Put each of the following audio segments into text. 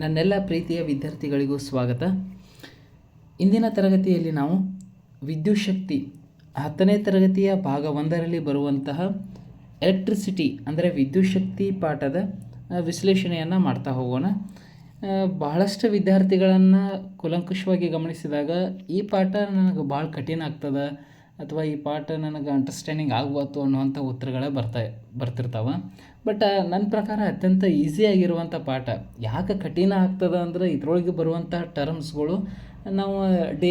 ನನ್ನೆಲ್ಲ ಪ್ರೀತಿಯ ವಿದ್ಯಾರ್ಥಿಗಳಿಗೂ ಸ್ವಾಗತ. ಇಂದಿನ ತರಗತಿಯಲ್ಲಿ ನಾವು ವಿದ್ಯುತ್ ಶಕ್ತಿ ಹತ್ತನೇ ತರಗತಿಯ ಭಾಗ ಒಂದರಲ್ಲಿ ಬರುವಂತಹ ಎಲೆಕ್ಟ್ರಿಸಿಟಿ ಅಂದರೆ ವಿದ್ಯುತ್ ಶಕ್ತಿ ಪಾಠದ ವಿಶ್ಲೇಷಣೆಯನ್ನು ಮಾಡ್ತಾ ಹೋಗೋಣ. ಬಹಳಷ್ಟು ವಿದ್ಯಾರ್ಥಿಗಳನ್ನು ಕುಲಂಕುಷವಾಗಿ ಗಮನಿಸಿದಾಗ ಈ ಪಾಠ ನನಗೆ ಭಾಳ ಕಠಿಣ ಆಗ್ತದೆ, ಅಥವಾ ಈ ಪಾಠ ನನಗೆ ಅಂಡರ್ಸ್ಟ್ಯಾಂಡಿಂಗ್ ಆಗ್ಬೋದು ಅನ್ನುವಂಥ ಉತ್ತರಗಳೇ ಬರ್ತಾ, ಬರ್ತಿರ್ತಾವೆ. ಬಟ್ ನನ್ನ ಪ್ರಕಾರ ಅತ್ಯಂತ ಈಸಿಯಾಗಿರುವಂಥ ಪಾಠ. ಯಾಕೆ ಕಠಿಣ ಆಗ್ತದೆ ಅಂದರೆ ಇದ್ರೊಳಗೆ ಬರುವಂಥ ಟರ್ಮ್ಸ್ಗಳು ನಾವು ಡೇ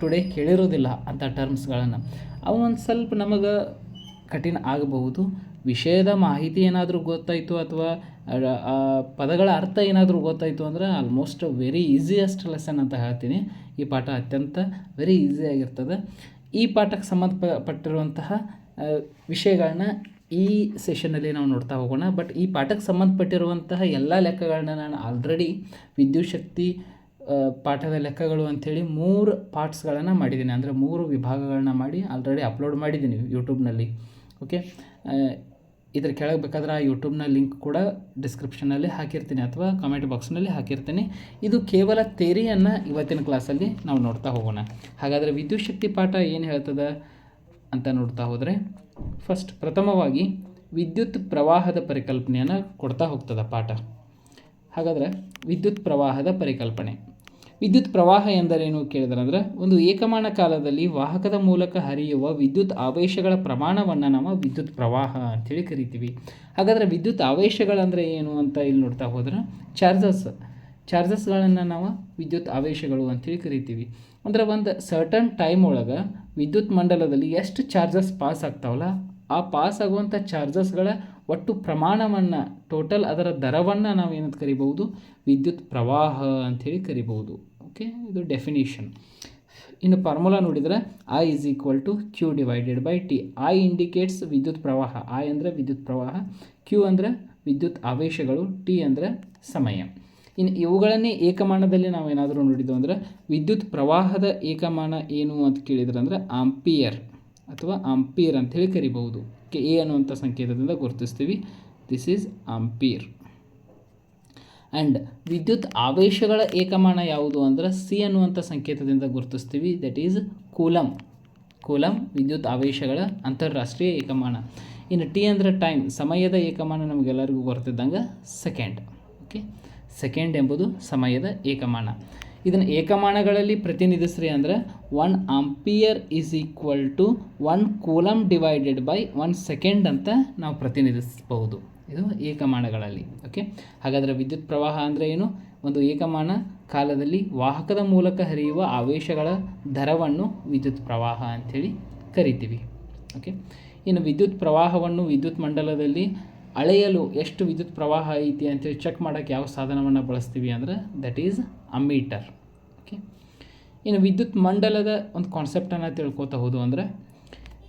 ಟು ಡೇ ಕೇಳಿರೋದಿಲ್ಲ ಅಂಥ ಟರ್ಮ್ಸ್ಗಳನ್ನು ಅವು ಒಂದು ಸ್ವಲ್ಪ ನಮಗೆ ಕಠಿಣ ಆಗಬಹುದು. ವಿಷಯದ ಮಾಹಿತಿ ಏನಾದರೂ ಗೊತ್ತಾಯಿತು ಅಥವಾ ಪದಗಳ ಅರ್ಥ ಏನಾದರೂ ಗೊತ್ತಾಯಿತು ಅಂದರೆ ಆಲ್ಮೋಸ್ಟ್ ವೆರಿ ಈಸಿಯೆಸ್ಟ್ ಲೆಸನ್ ಅಂತ ಹೇಳ್ತೀನಿ. ಈ ಪಾಠ ಅತ್ಯಂತ ವೆರಿ ಈಸಿಯಾಗಿರ್ತದೆ ಈ ಪಾಠಕ್ಕೆ ಸಂಬಂಧಪಟ್ಟಿರುವಂತಹ ವಿಷಯಗಳನ್ನ ಈ ಸೆಷನಲ್ಲಿ ನಾವು ನೋಡ್ತಾ ಹೋಗೋಣ. ಬಟ್ ಈ ಪಾಠಕ್ಕೆ ಸಂಬಂಧಪಟ್ಟಿರುವಂತಹ ಎಲ್ಲ ಲೆಕ್ಕಗಳನ್ನ ನಾನು ಆಲ್ರೆಡಿ ವಿದ್ಯುತ್ ಶಕ್ತಿ ಪಾಠದ ಲೆಕ್ಕಗಳು ಅಂಥೇಳಿ ಮೂರು ಪಾರ್ಟ್ಸ್ಗಳನ್ನು ಮಾಡಿದ್ದೀನಿ. ಅಂದರೆ ಮೂರು ವಿಭಾಗಗಳನ್ನ ಮಾಡಿ ಆಲ್ರೆಡಿ ಅಪ್ಲೋಡ್ ಮಾಡಿದ್ದೀನಿ ಯೂಟ್ಯೂಬ್ನಲ್ಲಿ ಓಕೆ ಇದ್ರ ಕೆಳಗೆ ಬೇಕಾದ್ರೆ ಆ ಯೂಟ್ಯೂಬ್ನ ಲಿಂಕ್ ಕೂಡ ಡಿಸ್ಕ್ರಿಪ್ಷನಲ್ಲಿ ಹಾಕಿರ್ತೀನಿ ಅಥವಾ ಕಾಮೆಂಟ್ ಬಾಕ್ಸ್ನಲ್ಲಿ ಹಾಕಿರ್ತೀನಿ. ಇದು ಕೇವಲ ಥೇರಿಯನ್ನು ಇವತ್ತಿನ ಕ್ಲಾಸಲ್ಲಿ ನಾವು ನೋಡ್ತಾ ಹೋಗೋಣ. ಹಾಗಾದರೆ ವಿದ್ಯುತ್ ಶಕ್ತಿ ಪಾಠ ಏನು ಹೇಳ್ತದೆ? ಅಂತ ನೋಡ್ತಾ ಹೋದರೆ ಫಸ್ಟ್ ಪ್ರಥಮವಾಗಿ ವಿದ್ಯುತ್ ಪ್ರವಾಹದ ಪರಿಕಲ್ಪನೆಯನ್ನು ಕೊಡ್ತಾ ಹೋಗ್ತದೆ ಪಾಠ. ಹಾಗಾದರೆ ವಿದ್ಯುತ್ ಪ್ರವಾಹದ ಪರಿಕಲ್ಪನೆ. ವಿದ್ಯುತ್ ಪ್ರವಾಹ ಎಂದರೇನು ಕೇಳಿದ್ರಂದ್ರೆ, ಒಂದು ಏಕಮಾನ ಕಾಲದಲ್ಲಿ ವಾಹಕದ ಮೂಲಕ ಹರಿಯುವ ವಿದ್ಯುತ್ ಆವೇಶಗಳ ಪ್ರಮಾಣವನ್ನು ನಾವು ವಿದ್ಯುತ್ ಪ್ರವಾಹ ಅಂತೇಳಿ ಕರಿತೀವಿ. ಹಾಗಾದರೆ ವಿದ್ಯುತ್ ಆವೇಶಗಳಂದರೆ ಏನು ಅಂತ ಇಲ್ಲಿ ನೋಡ್ತಾ ಹೋದ್ರೆ, ಚಾರ್ಜಸ್, ಚಾರ್ಜಸ್ಗಳನ್ನು ನಾವು ವಿದ್ಯುತ್ ಆವೇಶಗಳು ಅಂತೇಳಿ ಕರಿತೀವಿ. ಅಂದರೆ ಒಂದು ಸರ್ಟನ್ ಟೈಮ್ ಒಳಗೆ ವಿದ್ಯುತ್ ಮಂಡಲದಲ್ಲಿ ಎಷ್ಟು ಚಾರ್ಜಸ್ ಪಾಸ್ ಆಗ್ತಾವಲ್ಲ? ಆ ಪಾಸ್ ಆಗುವಂಥ ಚಾರ್ಜಸ್ಗಳ ಒಟ್ಟು ಪ್ರಮಾಣವನ್ನು ಟೋಟಲ್ ಅದರ ದರವನ್ನು ನಾವು ಏನಂತ ಕರಿಬಹುದು? ವಿದ್ಯುತ್ ಪ್ರವಾಹ ಅಂಥೇಳಿ ಕರಿಬಹುದು. ಓಕೆ ಇದು ಡೆಫಿನೇಷನ್ ಇನ್ನು ಫಾರ್ಮುಲಾ ನೋಡಿದರೆ I is equal to Q divided by T I indicates ವಿದ್ಯುತ್ ಪ್ರವಾಹ. ಐ ಅಂದರೆ ವಿದ್ಯುತ್ ಪ್ರವಾಹ. ಕ್ಯೂ ಅಂದರೆ ವಿದ್ಯುತ್ ಆವೇಶಗಳು. ಟಿ ಅಂದರೆ ಸಮಯ. ಇನ್ನು ಇವುಗಳನ್ನೇ ಏಕಮಾನದಲ್ಲಿ ನಾವು ಏನಾದರೂ ನೋಡಿದ್ವು ಅಂದರೆ ವಿದ್ಯುತ್ ಪ್ರವಾಹದ ಏಕಮಾನ ಏನು ಅಂತ ಕೇಳಿದ್ರೆ ಅಂದರೆ ಆಂಪಿಯರ್ ಅಥವಾ ಆಂಪಿಯರ್ ಅಂಥೇಳಿ ಕರಿಬಹುದು. ಕೆ, ಎ ಅನ್ನುವಂಥ ಸಂಕೇತದಿಂದ ಗುರುತಿಸ್ತೀವಿ. This is ampere. ಆ್ಯಂಡ್ ವಿದ್ಯುತ್ ಆವೇಶಗಳ ಏಕಮಾನ ಯಾವುದು ಅಂದರೆ ಸಿ ಅನ್ನುವಂಥ ಸಂಕೇತದಿಂದ ಗುರುತಿಸ್ತೀವಿ. ದಟ್ ಈಸ್ ಕೂಲಮ್ ಕೂಲಮ್ ವಿದ್ಯುತ್ ಆವೇಶಗಳ ಅಂತಾರಾಷ್ಟ್ರೀಯ ಏಕಮಾನ. ಇನ್ನು ಟಿ ಅಂದರೆ ಟೈಮ್ ಸಮಯದ ಏಕಮಾನ ನಮಗೆಲ್ಲರಿಗೂ ಗೊತ್ತಿದ್ದಂಗೆ ಸೆಕೆಂಡ್ ಓಕೆ ಸೆಕೆಂಡ್ ಎಂಬುದು ಸಮಯದ ಏಕಮಾನ. ಇದನ್ನು ಏಕಮಾನಗಳಲ್ಲಿ ಪ್ರತಿನಿಧಿಸ್ರಿ ಅಂದರೆ one ampere is equal to one coulomb divided by one second ಅಂತ ನಾವು ಪ್ರತಿನಿಧಿಸಬಹುದು. ಇದು ಏಕಮಾನಗಳಲ್ಲಿ ಓಕೆ ಹಾಗಾದರೆ ವಿದ್ಯುತ್ ಪ್ರವಾಹ ಅಂದರೆ ಏನು? ಒಂದು ಏಕಮಾನ ಕಾಲದಲ್ಲಿ ವಾಹಕದ ಮೂಲಕ ಹರಿಯುವ ಆವೇಶಗಳ ದರವನ್ನು ವಿದ್ಯುತ್ ಪ್ರವಾಹ ಅಂಥೇಳಿ ಕರಿತೀವಿ ಓಕೆ ಇನ್ನು ವಿದ್ಯುತ್ ಪ್ರವಾಹವನ್ನು ವಿದ್ಯುತ್ ಮಂಡಲದಲ್ಲಿ ಅಳೆಯಲು ಎಷ್ಟು ವಿದ್ಯುತ್ ಪ್ರವಾಹ ಐತಿ ಅಂತೇಳಿ ಚೆಕ್ ಮಾಡೋಕ್ಕೆ ಯಾವ ಸಾಧನವನ್ನು ಬಳಸ್ತೀವಿ ಅಂದರೆ ದಟ್ ಈಸ್ ಅಮೀಟರ್ ಓಕೆ ಇನ್ನು ವಿದ್ಯುತ್ ಮಂಡಲದ ಒಂದು ಕಾನ್ಸೆಪ್ಟನ್ನು ತಿಳ್ಕೊತಾ ಹೋದು ಅಂದರೆ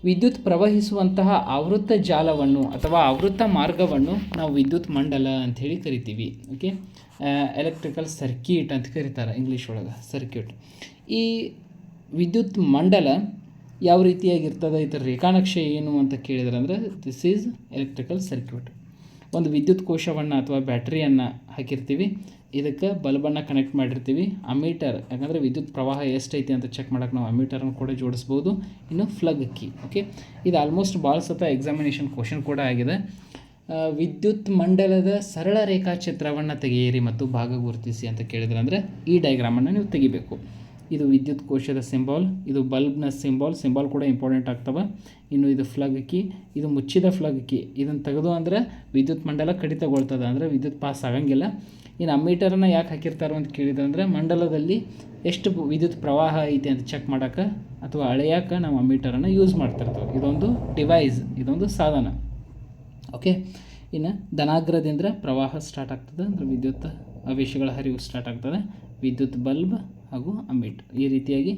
ವಿದ್ಯುತ್ ಪ್ರವಹಿಸುವಂತಹ ಆವೃತ್ತ ಜಾಲವನ್ನು ಅಥವಾ ಆವೃತ್ತ ಮಾರ್ಗವನ್ನು ನಾವು ವಿದ್ಯುತ್ ಮಂಡಲ ಅಂಥೇಳಿ ಕರಿತೀವಿ. ಓಕೆ ಎಲೆಕ್ಟ್ರಿಕಲ್ ಸರ್ಕ್ಯೂಟ್ ಅಂತ ಕರೀತಾರೆ ಇಂಗ್ಲೀಷ್ ಒಳಗೆ ಸರ್ಕ್ಯೂಟ್ ಈ ವಿದ್ಯುತ್ ಮಂಡಲ ಯಾವ ರೀತಿಯಾಗಿರ್ತದೆ ಇದರ ರೇಖಾನಕ್ಷೆ ಏನು ಅಂತ ಕೇಳಿದ್ರೆ ಅಂದರೆ ದಿಸ್ ಈಸ್ ಎಲೆಕ್ಟ್ರಿಕಲ್ ಸರ್ಕ್ಯೂಟ್ ಒಂದು ವಿದ್ಯುತ್ ಕೋಶವನ್ನು ಅಥವಾ ಬ್ಯಾಟ್ರಿಯನ್ನು ಹಾಕಿರ್ತೀವಿ. ಇದಕ್ಕೆ ಬಲ್ಬನ್ನು ಕನೆಕ್ಟ್ ಮಾಡಿರ್ತೀವಿ. ಅಮೀಟರ್ ಯಾಕಂದರೆ ವಿದ್ಯುತ್ ಪ್ರವಾಹ ಎಷ್ಟೈತಿ ಅಂತ ಚೆಕ್ ಮಾಡೋಕೆ ನಾವು ಅಮೀಟರನ್ನು ಕೂಡ ಜೋಡಿಸ್ಬೋದು. ಇನ್ನು ಫ್ಲಗ್ ಕಿ ಓಕೆ ಇದು ಆಲ್ಮೋಸ್ಟ್ ಭಾಳ ಸತ ಎಕ್ಸಾಮಿನೇಷನ್ ಕ್ವಶನ್ ಕೂಡ ಆಗಿದೆ. ವಿದ್ಯುತ್ ಮಂಡಲದ ಸರಳ ರೇಖಾಚಿತ್ರವನ್ನು ತೆಗೆಯಿರಿ ಮತ್ತು ಭಾಗ ಗುರುತಿಸಿ ಅಂತ ಕೇಳಿದ್ರೆ ಅಂದರೆ ಈ ಡಯಾಗ್ರಾಮನ್ನು ನೀವು ತೆಗಿಬೇಕು. ಇದು ವಿದ್ಯುತ್ ಕೋಶದ ಸಿಂಬಾಲ್, ಇದು ಬಲ್ಬ್ನ ಸಿಂಬಾಲ್ ಸಿಂಬಾಲ್ ಕೂಡ ಇಂಪಾರ್ಟೆಂಟ್ ಆಗ್ತವೆ. ಇನ್ನು ಇದು ಫ್ಲಗ್ ಕಿ ಇದು ಮುಚ್ಚಿದ ಫ್ಲಗ್ ಕಿ ಇದನ್ನು ತೆಗೆದು ಅಂದರೆ ವಿದ್ಯುತ್ ಮಂಡಲ ಕಡಿತಗೊಳ್ತದೆ, ಅಂದರೆ ವಿದ್ಯುತ್ ಪಾಸ್ ಆಗಂಗಿಲ್ಲ. ಇನ್ನು ಅಮ್ಮೀಟರನ್ನು ಯಾಕೆ ಹಾಕಿರ್ತಾರೆ ಅಂತ ಕೇಳಿದ್ರೆ ಅಂದರೆ ಮಂಡಲದಲ್ಲಿ ಎಷ್ಟು ವಿದ್ಯುತ್ ಪ್ರವಾಹ ಐತಿ ಅಂತ ಚೆಕ್ ಮಾಡೋಕ್ಕೆ ಅಥವಾ ಅಳೆಯೋಕೆ ನಾವು ಅಮ್ಮೀಟರನ್ನು ಯೂಸ್ ಮಾಡ್ತಿರ್ತೇವೆ. ಇದೊಂದು ಡಿವೈಸ್ ಇದೊಂದು ಸಾಧನ. ಓಕೆ ಇನ್ನು ಧನಾಗ್ರದಿಂದ ಪ್ರವಾಹ ಸ್ಟಾರ್ಟ್ ಆಗ್ತದೆ, ಅಂದರೆ ವಿದ್ಯುತ್ ಅವೇಶಗಳ ಹರಿವು ಸ್ಟಾರ್ಟ್ ಆಗ್ತದೆ. ವಿದ್ಯುತ್ ಬಲ್ಬ್ ಹಾಗೂ ಅಮಿಟ್. ಈ ರೀತಿಯಾಗಿ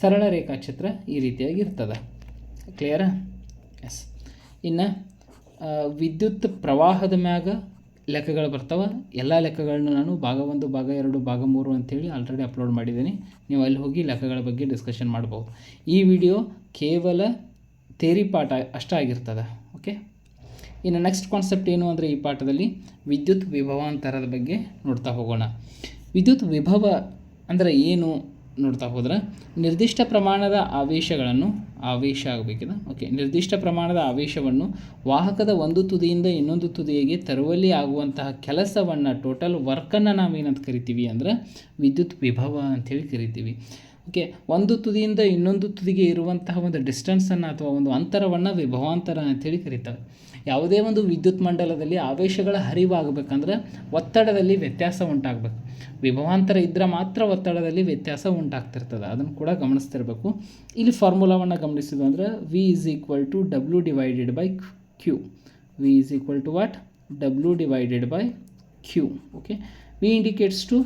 ಸರಳ ರೇಖಾಚಿತ್ರ ಈ ರೀತಿಯಾಗಿ ಇರ್ತದೆ. ಕ್ಲಿಯರಾ ಎಸ್ ಇನ್ನು ವಿದ್ಯುತ್ ಪ್ರವಾಹದ ಮ್ಯಾಗ ಲೆಕ್ಕಗಳು ಬರ್ತಾವೆ. ಎಲ್ಲ ಲೆಕ್ಕಗಳನ್ನ ನಾನು ಭಾಗ ಒಂದು, ಭಾಗ ಎರಡು, ಭಾಗ ಮೂರು ಅಂಥೇಳಿ ಆಲ್ರೆಡಿ ಅಪ್ಲೋಡ್ ಮಾಡಿದ್ದೀನಿ. ನೀವು ಅಲ್ಲಿ ಹೋಗಿ ಲೆಕ್ಕಗಳ ಬಗ್ಗೆ ಡಿಸ್ಕಷನ್ ಮಾಡ್ಬೋದು. ಈ ವಿಡಿಯೋ ಕೇವಲ ತೇರಿ ಪಾಠ ಅಷ್ಟೇ ಆಗಿರ್ತದೆ. ಓಕೆ ಇನ್ನು ನೆಕ್ಸ್ಟ್ ಕಾನ್ಸೆಪ್ಟ್ ಏನು ಅಂದರೆ ಈ ಪಾಠದಲ್ಲಿ ವಿದ್ಯುತ್ ವಿಭವಾಂತರದ ಬಗ್ಗೆ ನೋಡ್ತಾ ಹೋಗೋಣ. ವಿದ್ಯುತ್ ವಿಭವ ಅಂದರೆ ಏನು ನೋಡ್ತಾ ಹೋದ್ರೆ ನಿರ್ದಿಷ್ಟ ಪ್ರಮಾಣದ ಆವೇಶಗಳನ್ನು ಆವೇಶ ಆಗಬೇಕಿದೆ. ಓಕೆ ನಿರ್ದಿಷ್ಟ ಪ್ರಮಾಣದ ಆವೇಶವನ್ನು ವಾಹಕದ ಒಂದು ತುದಿಯಿಂದ ಇನ್ನೊಂದು ತುದಿಗೆ ತರುವಲ್ಲಿ ಆಗುವಂತಹ ಕೆಲಸವನ್ನು ಟೋಟಲ್ ವರ್ಕನ್ನು ನಾವೇನಂತ ಕರಿತೀವಿ ಅಂದ್ರೆ ವಿದ್ಯುತ್ ವಿಭವ ಅಂಥೇಳಿ ಕರಿತೀವಿ. ಓಕೆ ಒಂದು ತುದಿಯಿಂದ ಇನ್ನೊಂದು ತುದಿಗೆ ಇರುವಂತಹ ಒಂದು ಡಿಸ್ಟೆನ್ಸನ್ನು ಅಥವಾ ಒಂದು ಅಂತರವನ್ನು ವಿಭವಾಂತರ ಅಂಥೇಳಿ ಕರೀತಾರೆ ಯಾವುದೇ ಒಂದು ವಿದ್ಯುತ್ ಮಂಡಲದಲ್ಲಿ ಆವೇಶಗಳ ಹರಿವಾಗಬೇಕಂದ್ರೆ ಒತ್ತಡದಲ್ಲಿ ವ್ಯತ್ಯಾಸ ಉಂಟಾಗಬೇಕು. ವಿಭವಾಂತರ ಇದ್ದರೆ ಮಾತ್ರ ಒತ್ತಡದಲ್ಲಿ ವ್ಯತ್ಯಾಸ ಉಂಟಾಗ್ತಿರ್ತದೆ. ಅದನ್ನು ಕೂಡ ಗಮನಿಸ್ತಿರ್ಬೇಕು. ಇಲ್ಲಿ ಫಾರ್ಮುಲಾವನ್ನು ಗಮನಿಸಿದ್ವು ಅಂದರೆ V is equal to W divided by Q V is equal to what W divided by Q okay V indicates to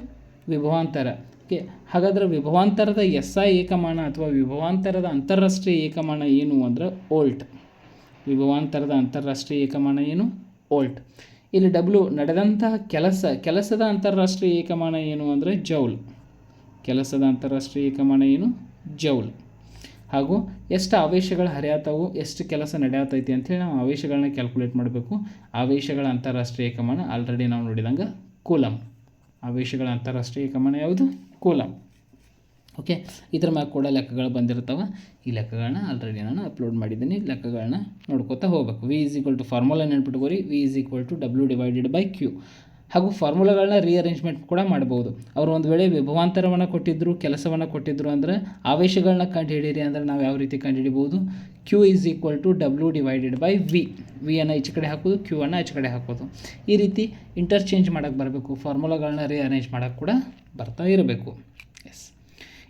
ವಿಭವಾಂತರ. Okay ಹಾಗಾದರೆ ವಿಭವಾಂತರದ ಎಸ್ ಐ ಏಕಮಾನ ಅಥವಾ ವಿಭವಾಂತರದ ಅಂತಾರಾಷ್ಟ್ರೀಯ ಏಕಮಾನ ಏನು ಅಂದರೆ ಓಲ್ಟ್ ವಿಭವಾಂತರದ ಅಂತಾರಾಷ್ಟ್ರೀಯ ಏಕಮಾನ ಏನು? ವೋಲ್ಟ್. ಇಲ್ಲಿ ಡಬ್ಲ್ಯೂ ನಡೆದಂತಹ ಕೆಲಸ, ಕೆಲಸದ ಅಂತಾರಾಷ್ಟ್ರೀಯ ಏಕಮಾನ ಏನು ಅಂದರೆ ಜೌಲ್. ಕೆಲಸದ ಅಂತಾರಾಷ್ಟ್ರೀಯ ಏಕಮಾನ ಏನು? ಜೌಲ್. ಹಾಗೂ ಎಷ್ಟು ಆವೇಶಗಳು ಹರಿಯಾತವು, ಎಷ್ಟು ಕೆಲಸ ನಡೆಯತೈತಿ ಅಂಥೇಳಿ ನಾವು ಆವೇಶಗಳನ್ನ ಕ್ಯಾಲ್ಕುಲೇಟ್ ಮಾಡಬೇಕು. ಆವೇಶಗಳ ಅಂತಾರಾಷ್ಟ್ರೀಯ ಏಕಮಾನ ಆಲ್ರೆಡಿ ನಾವು ನೋಡಿದಂಗೆ ಕೂಲಮ್ ಆವೇಶಗಳ ಅಂತಾರಾಷ್ಟ್ರೀಯ ಏಕಮಾನ ಯಾವುದು? ಕೂಲಮ್ ಓಕೆ ಇದ್ರ ಮ್ಯಾಗ ಕೂಡ ಲೆಕ್ಕಗಳು ಬಂದಿರ್ತಾವೆ. ಈ ಲೆಕ್ಕಗಳನ್ನ ಆಲ್ರೆಡಿ ನಾನು ಅಪ್ಲೋಡ್ ಮಾಡಿದ್ದೀನಿ. ಲೆಕ್ಕಗಳನ್ನ ನೋಡ್ಕೋತಾ ಹೋಗ್ಬೇಕು. V is equal to formula ನೆನ್ಪಿಟ್ಕೋರಿ V is equal to W divided by Q ಹಾಗೂ ಫಾರ್ಮುಲಾಗಳನ್ನ ರೀಅರೇಂಜ್ಮೆಂಟ್ ಕೂಡ ಮಾಡ್ಬೋದು. ಅವರು ಒಂದು ವೇಳೆ ವಿಭವಾಂತರವನ್ನು ಕೊಟ್ಟಿದ್ದರು ಕೆಲಸವನ್ನು ಕೊಟ್ಟಿದ್ದರು ಅಂದರೆ ಆವೇಶಗಳನ್ನ ಕಂಡು ಹಿಡೀರಿ ಅಂದರೆ ನಾವು ಯಾವ ರೀತಿ ಕಂಡು ಹಿಡಿಬೋದು Q is equal to W divided by V ವಿಯನ್ನು ಈಚೆ ಕಡೆ ಹಾಕೋದು ಕ್ಯೂ ಅನ್ನು ಆಚೆ ಕಡೆ ಹಾಕೋದು. ಈ ರೀತಿ ಇಂಟರ್ಚೇಂಜ್ ಮಾಡೋಕ್ಕೆ ಬರಬೇಕು. ಫಾರ್ಮುಲಾಗಳನ್ನ ರೀಅರೇಂಜ್ ಮಾಡೋಕ್ಕೆ ಕೂಡ ಬರ್ತಾ ಇರಬೇಕು. ಎಸ್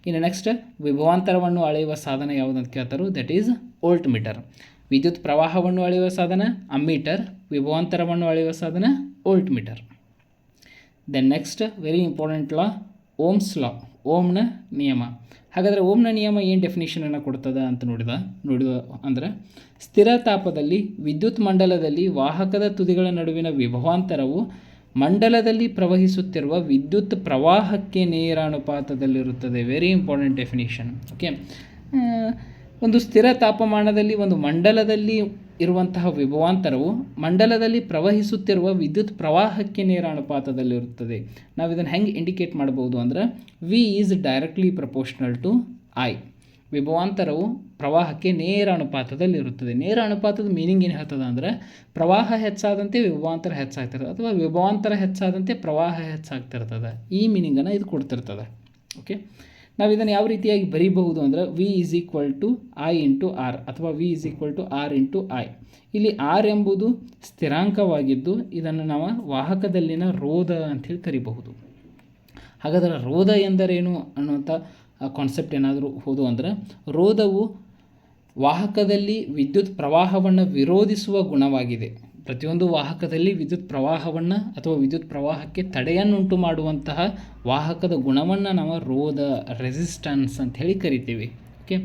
ಇನ್ನು ನೆಕ್ಸ್ಟ್ ವಿಭವಾಂತರವನ್ನು ಅಳೆಯುವ ಸಾಧನ ಯಾವುದಂತ ಕೇಳ್ತಾರೋ? ದಟ್ ಈಸ್ ಓಲ್ಟ್ ಮೀಟರ್ ವಿದ್ಯುತ್ ಪ್ರವಾಹವನ್ನು ಅಳೆಯುವ ಸಾಧನ ಅಮ್ಮೀಟರ್ ವಿಭವಾಂತರವನ್ನು ಅಳೆಯುವ ಸಾಧನ voltmeter then next very important law Ohm's law ಓಮ್ನ ನಿಯಮ. ಹಾಗಾದರೆ ಓಮ್ನ ನಿಯಮ ಏನು ಡೆಫಿನೇಷನನ್ನು ಕೊಡ್ತದ ಅಂತ ನೋಡಿದ ನೋಡಿದ ಅಂದರೆ ಸ್ಥಿರ ತಾಪದಲ್ಲಿ ವಿದ್ಯುತ್ ಮಂಡಲದಲ್ಲಿ ವಾಹಕದ ತುದಿಗಳ ನಡುವಿನ ವಿಭವಾಂತರವು ಮಂಡಲದಲ್ಲಿ ಪ್ರವಹಿಸುತ್ತಿರುವ ವಿದ್ಯುತ್ ಪ್ರವಾಹಕ್ಕೆ ನೇರ ಅನುಪಾತದಲ್ಲಿರುತ್ತದೆ ವೆರಿ ಇಂಪಾರ್ಟೆಂಟ್ ಡೆಫಿನೇಷನ್ ಓಕೆ ಒಂದು ಸ್ಥಿರ ತಾಪಮಾನದಲ್ಲಿ, ಒಂದು ಮಂಡಲದಲ್ಲಿ ಇರುವಂತಹ ವಿಭವಾಂತರವು ಮಂಡಲದಲ್ಲಿ ಪ್ರವಹಿಸುತ್ತಿರುವ ವಿದ್ಯುತ್ ಪ್ರವಾಹಕ್ಕೆ ನೇರ ಅನುಪಾತದಲ್ಲಿರುತ್ತದೆ ನಾವು ಇದನ್ನು ಹೆಂಗೆ ಇಂಡಿಕೇಟ್ ಮಾಡ್ಬೋದು ಅಂದರೆ V is directly proportional to I ವಿಭವಾಂತರವು ಪ್ರವಾಹಕ್ಕೆ ನೇರ ಅನುಪಾತದಲ್ಲಿರುತ್ತದೆ ನೇರ ಅನುಪಾತದ ಮೀನಿಂಗ್ ಏನು ಹೇಳ್ತದೆ ಅಂದರೆ ಪ್ರವಾಹ ಹೆಚ್ಚಾದಂತೆ ವಿಭವಾಂತರ ಹೆಚ್ಚಾಗ್ತಿರ್ತದೆ ಅಥವಾ ವಿಭವಾಂತರ ಹೆಚ್ಚಾದಂತೆ ಪ್ರವಾಹ ಹೆಚ್ಚಾಗ್ತಿರ್ತದೆ. ಈ ಮೀನಿಂಗನ್ನು ಇದು ಕೊಡ್ತಿರ್ತದೆ. ಓಕೆ ನಾವು ಇದನ್ನು ಯಾವ ರೀತಿಯಾಗಿ ಬರೀಬಹುದು ಅಂದರೆ V is equal to I into R ಅಥವಾ V is equal to R into I ಇಲ್ಲಿ ಆರ್ ಎಂಬುದು ಸ್ಥಿರಾಂಕವಾಗಿದ್ದು ಇದನ್ನು ನಾವು ವಾಹಕದಲ್ಲಿನ ರೋಧ ಅಂಥೇಳಿ ಕರಿಬಹುದು. ಹಾಗಾದರೆ ರೋಧ ಎಂದರೇನು ಅನ್ನುವಂಥ ಕಾನ್ಸೆಪ್ಟ್ ಏನಾದರೂ ಹೋದು ಅಂದರೆ ರೋಧವು ವಾಹಕದಲ್ಲಿ ವಿದ್ಯುತ್ ಪ್ರವಾಹವನ್ನು ವಿರೋಧಿಸುವ ಗುಣವಾಗಿದೆ. ಪ್ರತಿಯೊಂದು ವಾಹಕದಲ್ಲಿ ವಿದ್ಯುತ್ ಪ್ರವಾಹವನ್ನು ಅಥವಾ ವಿದ್ಯುತ್ ಪ್ರವಾಹಕ್ಕೆ ತಡೆಯನ್ನುಂಟು ಮಾಡುವಂತಹ ವಾಹಕದ ಗುಣವನ್ನು ನಾವು ರೋಧ ರೆಸಿಸ್ಟೆನ್ಸ್ ಅಂತ ಹೇಳಿ ಕರಿತೀವಿ. ಓಕೆ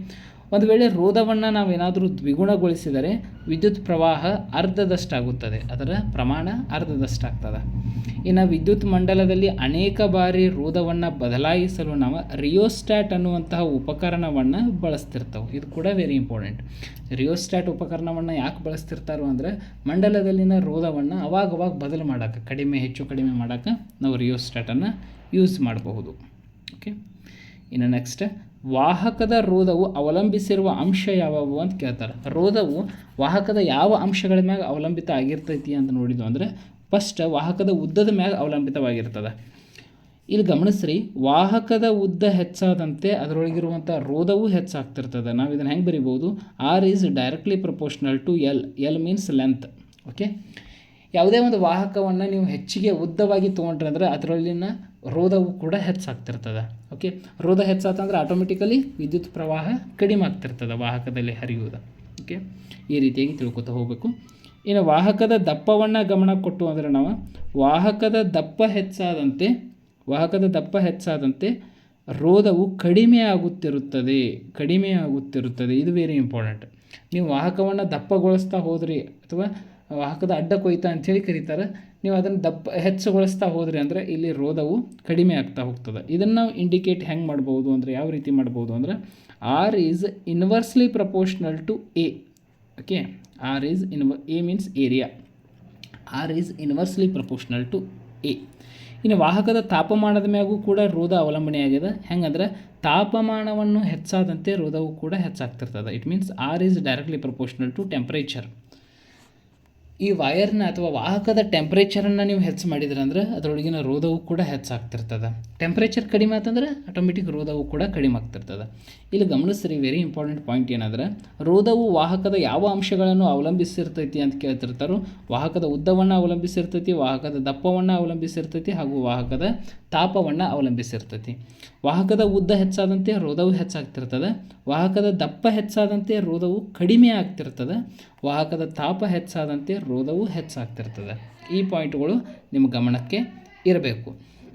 ಒಂದು ವೇಳೆ ರೋಧವನ್ನು ನಾವೇನಾದರೂ ದ್ವಿಗುಣಗೊಳಿಸಿದರೆ ವಿದ್ಯುತ್ ಪ್ರವಾಹ ಅರ್ಧದಷ್ಟಾಗುತ್ತದೆ. ಅದರ ಪ್ರಮಾಣ ಅರ್ಧದಷ್ಟಾಗ್ತದೆ. ಇನ್ನು ವಿದ್ಯುತ್ ಮಂಡಲದಲ್ಲಿ ಅನೇಕ ಬಾರಿ ರೋಧವನ್ನು ಬದಲಾಯಿಸಲು ನಾವು ರಿಯೋಸ್ಟ್ಯಾಟ್ ಅನ್ನುವಂತಹ ಉಪಕರಣವನ್ನು ಬಳಸ್ತಿರ್ತವೆ. ಇದು ಕೂಡ ವೆರಿ ಇಂಪಾರ್ಟೆಂಟ್ ರಿಯೋಸ್ಟ್ಯಾಟ್ ಉಪಕರಣವನ್ನು ಯಾಕೆ ಬಳಸ್ತಿರ್ತಾರೋ ಅಂದರೆ ಮಂಡಲದಲ್ಲಿನ ರೋಧವನ್ನು ಅವಾಗವಾಗ ಬದಲು ಮಾಡೋಕ್ಕೆ ಕಡಿಮೆ ಹೆಚ್ಚು ಕಡಿಮೆ ಮಾಡೋಕ್ಕೆ ನಾವು ರಿಯೋಸ್ಟ್ಯಾಟನ್ನು ಯೂಸ್ ಮಾಡಬಹುದು. ಓಕೆ ಇನ್ನು ನೆಕ್ಸ್ಟ್ ವಾಹಕದ ರೋಧವು ಅವಲಂಬಿಸಿರುವ ಅಂಶ ಯಾವುವು ಅಂತ ಕೇಳ್ತಾರೆ. ರೋಧವು ವಾಹಕದ ಯಾವ ಅಂಶಗಳ ಮ್ಯಾಗ ಅವಲಂಬಿತ ಆಗಿರ್ತೈತಿ ಅಂತ ನೋಡಿದ್ವು ಅಂದರೆ ಫಸ್ಟ್ ವಾಹಕದ ಉದ್ದದ ಮ್ಯಾಗ ಅವಲಂಬಿತವಾಗಿರ್ತದೆ. ಇಲ್ಲಿ ಗಮನಿಸ್ರಿ, ವಾಹಕದ ಉದ್ದ ಹೆಚ್ಚಾದಂತೆ ಅದರೊಳಗಿರುವಂಥ ರೋಧವು ಹೆಚ್ಚಾಗ್ತಿರ್ತದೆ. ನಾವು ಇದನ್ನು ಹೆಂಗೆ ಬರಿಬೋದು R is directly proportional to L L means length okay ಯಾವುದೇ ಒಂದು ವಾಹಕವನ್ನು ನೀವು ಹೆಚ್ಚಿಗೆ ಉದ್ದವಾಗಿ ತೊಗೊಂಡ್ರೆ ಅಂದರೆ ಅದರಲ್ಲಿನ ರೋಧವು ಕೂಡ ಹೆಚ್ಚಾಗ್ತಿರ್ತದೆ. ಓಕೆ ರೋಧ ಹೆಚ್ಚಾತಂದ್ರೆ ಆಟೋಮೆಟಿಕಲಿ ವಿದ್ಯುತ್ ಪ್ರವಾಹ ಕಡಿಮೆ ಆಗ್ತಿರ್ತದೆ ವಾಹಕದಲ್ಲಿ ಹರಿಯುವುದು. ಓಕೆ ಈ ರೀತಿಯಾಗಿ ತಿಳ್ಕೊತಾ ಹೋಗಬೇಕು. ಇನ್ನು ವಾಹಕದ ದಪ್ಪವನ್ನು ಗಮನ ಕೊಟ್ಟು ಅಂದರೆ ನಾವು ವಾಹಕದ ದಪ್ಪ ಹೆಚ್ಚಾದಂತೆ, ವಾಹಕದ ದಪ್ಪ ಹೆಚ್ಚಾದಂತೆ ರೋಧವು ಕಡಿಮೆ ಆಗುತ್ತಿರುತ್ತದೆ ಕಡಿಮೆ ಆಗುತ್ತಿರುತ್ತದೆ. ಇದು ವೆರಿ ಇಂಪಾರ್ಟೆಂಟ್ ನೀವು ವಾಹಕವನ್ನು ದಪ್ಪಗೊಳಿಸ್ತಾ ಹೋದ್ರಿ ಅಥವಾ ವಾಹಕದ ಅಡ್ಡ ಕೊಯ್ತ ಅಂಥೇಳಿ ಕರೀತಾರೆ. ನೀವು ಅದನ್ನು ದಪ್ಪ ಹೆಚ್ಚುಗೊಳಿಸ್ತಾ ಹೋದ್ರಿ ಅಂದರೆ ಇಲ್ಲಿ ರೋಧವು ಕಡಿಮೆ ಆಗ್ತಾ ಹೋಗ್ತದೆ. ಇದನ್ನು ನಾವು ಇಂಡಿಕೇಟ್ ಹೆಂಗೆ ಮಾಡ್ಬೋದು ಅಂದರೆ ಯಾವ ರೀತಿ ಮಾಡ್ಬೋದು ಅಂದರೆ R is inversely proportional to A okay R is ಇನ್ವ A means area R is inversely proportional to A ಇನ್ನು ವಾಹಕದ ತಾಪಮಾನದ ಮ್ಯಾಗೂ ಕೂಡ ರೋಧ ಅವಲಂಬನೆಯಾಗಿದೆ ಹೆಂಗಂದ್ರೆ ತಾಪಮಾನವನ್ನು ಹೆಚ್ಚಾದಂತೆ ರೋಧವು ಕೂಡ ಹೆಚ್ಚಾಗ್ತಿರ್ತದೆ. It means R is directly proportional to temperature ಈ ವಯರ್ನ ಅಥವಾ ವಾಹಕದ ಟೆಂಪ್ರೇಚರನ್ನು ನೀವು ಹೆಚ್ಚು ಮಾಡಿದ್ರೆ ಅಂದ್ರೆ ಅದರೊಳಗಿನ ರೋಧವು ಕೂಡ ಹೆಚ್ಚಾಗ್ತಿರ್ತದೆ ಟೆಂಪ್ರೇಚರ್ ಕಡಿಮೆ ಆತಂದ್ರೆ ಆಟೋಮೆಟಿಕ್ ರೋಧವು ಕೂಡ ಕಡಿಮೆ ಆಗ್ತಿರ್ತದೆ. ಇಲ್ಲಿ ಗಮನಿಸ್ರಿ ವೆರಿ ಇಂಪಾರ್ಟೆಂಟ್ ಪಾಯಿಂಟ್ ಏನಂದ್ರೆ ರೋಧವು ವಾಹಕದ ಯಾವ ಅಂಶಗಳನ್ನು ಅವಲಂಬಿಸಿರ್ತೈತಿ ಅಂತ ಕೇಳ್ತಿರ್ತಾರೋ, ವಾಹಕದ ಉದ್ದವನ್ನು ಅವಲಂಬಿಸಿರ್ತೈತಿ, ವಾಹಕದ ದಪ್ಪವನ್ನು ಅವಲಂಬಿಸಿರ್ತೈತಿ ಹಾಗೂ ವಾಹಕದ ತಾಪವನ್ನು ಅವಲಂಬಿಸಿರ್ತೈತಿ. ವಾಹಕದ ಉದ್ದ ಹೆಚ್ಚಾದಂತೆ ರೋಧವು ಹೆಚ್ಚಾಗ್ತಿರ್ತದೆ. ವಾಹಕದ ದಪ್ಪ ಹೆಚ್ಚಾದಂತೆ ರೋಧವು ಕಡಿಮೆ ಆಗ್ತಿರ್ತದೆ. ವಾಹಕದ ತಾಪ ಹೆಚ್ಚಾದಂತೆ ರೋಧವು ಹೆಚ್ಚಾಗ್ತಿರ್ತದೆ. ಈ ಪಾಯಿಂಟ್ಗಳು ನಿಮ್ಮ ಗಮನಕ್ಕೆ ಇರಬೇಕು.